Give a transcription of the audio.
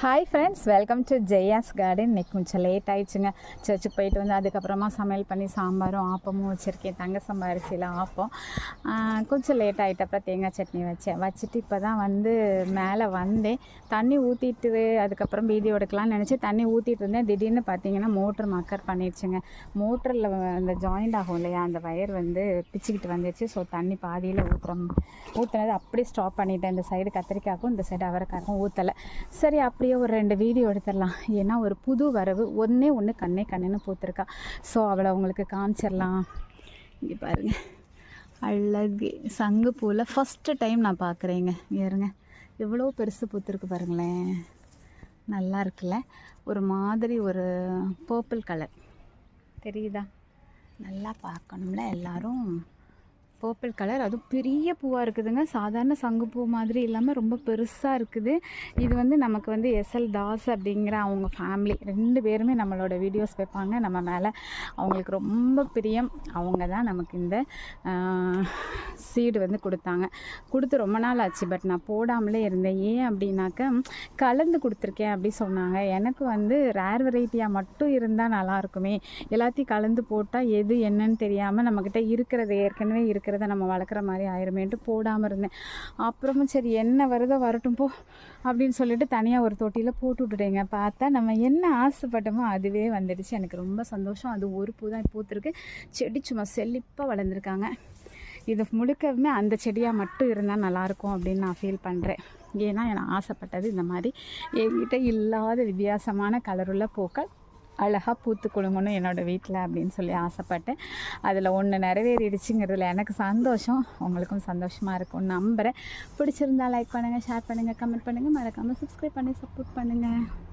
Hi friends welcome to Jaya's garden இன்னைக்கு கொஞ்சம் late ஆயிடுச்சுங்க. சர்ச்சுக்கு போயிட்டு வந்து அதுக்கப்புறமா சமையல் பண்ணி சாம்பாரும் ஆப்பமும் வச்சுருக்கேன். தங்க சம்பாரிசியில் ஆப்பம். கொஞ்சம் லேட் ஆகிட்டு அப்புறம் தேங்காய் சட்னி வச்சேன். வச்சுட்டு இப்போ தான் வந்து மேலே வந்தேன். தண்ணி ஊற்றிட்டு அதுக்கப்புறம் பீதி எடுக்கலாம்னு நினச்சி தண்ணி ஊற்றிட்டு இருந்தேன். திடீர்னு பார்த்தீங்கன்னா மோட்ரு மக்கர் பண்ணிடுச்சுங்க. மோட்டரில் அந்த ஜாயிண்ட் ஆகும் இல்லையா அந்த வயர் வந்து பிச்சுக்கிட்டு வந்துச்சு. ஸோ தண்ணி பாதியில் ஊற்றுறோம் ஊற்றுனது அப்படியே ஸ்டாப் பண்ணிட்டேன். இந்த சைடு கத்திரிக்காய்க்கும் இந்த சைடு அவரைக்காய்க்கும் ஊற்றலை சரி அப்படி அப்படியே ஒரு ரெண்டு வீடியோ எடுத்துடலாம். ஏன்னா ஒரு புது வரவு ஒன்றே ஒன்று கண்ணே கண்ணுன்னு பூத்துருக்கா. ஸோ அவளை உங்களுக்கு காமிச்சிடலாம். இங்கே பாருங்கள் அழகு. சங்கு பூவில் ஃபஸ்ட்டு டைம் நான் பார்க்குறேங்க ஏறுங்க எவ்வளோ பெருசு பூத்துருக்கு பாருங்களேன். நல்லா இருக்குல்ல? ஒரு மாதிரி ஒரு பர்பிள் கலர் தெரியுதா? நல்லா பார்க்கணும்ல எல்லோரும்? Purple colour. அதுவும் பெரிய பூவாக இருக்குதுங்க. சாதாரண சங்குப்பூ மாதிரி இல்லாமல் ரொம்ப பெருசாக இருக்குது. இது வந்து நமக்கு வந்து எஸ்எல் தாஸ் அப்படிங்கிற அவங்க ஃபேமிலி ரெண்டு பேருமே நம்மளோட வீடியோஸ் வைப்பாங்க. நம்ம மேலே அவங்களுக்கு ரொம்ப பிரியம். அவங்க தான் நமக்கு இந்த சீடு வந்து கொடுத்தாங்க. கொடுத்து ரொம்ப நாள் ஆச்சு. பட் நான் போடாமலே இருந்தேன். ஏன் அப்படின்னாக்க கலந்து கொடுத்துருக்கேன் அப்படி சொன்னாங்க. எனக்கு வந்து ரேர் வெரைட்டியாக மட்டும் இருந்தால் நல்லாயிருக்குமே எல்லாத்தையும் கலந்து போட்டால் எது என்னன்னு தெரியாமல் நம்மக்கிட்ட இருக்கிறது ஏற்கனவே விரதம் நம்ம வளர்க்குற மாதிரி ஆயிருமேன்ட்டு போடாமல் இருந்தேன். அப்புறமும் சரி என்ன வருதோ வரட்டும் போ அப்படின்னு சொல்லிட்டு தனியாக ஒரு தொட்டியில் போட்டு விட்டுட்டேங்க. பார்த்தா நம்ம என்ன ஆசைப்பட்டோமோ அதுவே வந்துடுச்சு. எனக்கு ரொம்ப சந்தோஷம். அது ஒரு பூ தான் பூத்துருக்கு. செடி சும்மா செழிப்பாக வளர்ந்துருக்காங்க. இது முழுக்கவுமே அந்த செடியாக மட்டும் இருந்தால் நல்லாயிருக்கும் அப்படின்னு நான் ஃபீல் பண்ணுறேன் ஏன்னா நான் ஆசைப்பட்டது இந்த மாதிரி. என்கிட்ட இல்லாத வித்தியாசமான கலருள்ள பூக்கள். அழகாக பூத்து குலுங்கணும் என்னோடய வீட்டில் அப்படின்னு சொல்லி ஆசைப்பட்டேன். அதில் ஒன்று நிறைவேறிடுச்சுங்கிறதுல எனக்கு சந்தோஷம். உங்களுக்கும் சந்தோஷமாக இருக்கும் நம்புகிறேன் பிடிச்சிருந்தா லைக் பண்ணுங்கள் ஷேர் பண்ணுங்கள் கமெண்ட் பண்ணுங்கள் மறக்காமல் சப்ஸ்கிரைப் பண்ணி சப்போர்ட் பண்ணுங்கள்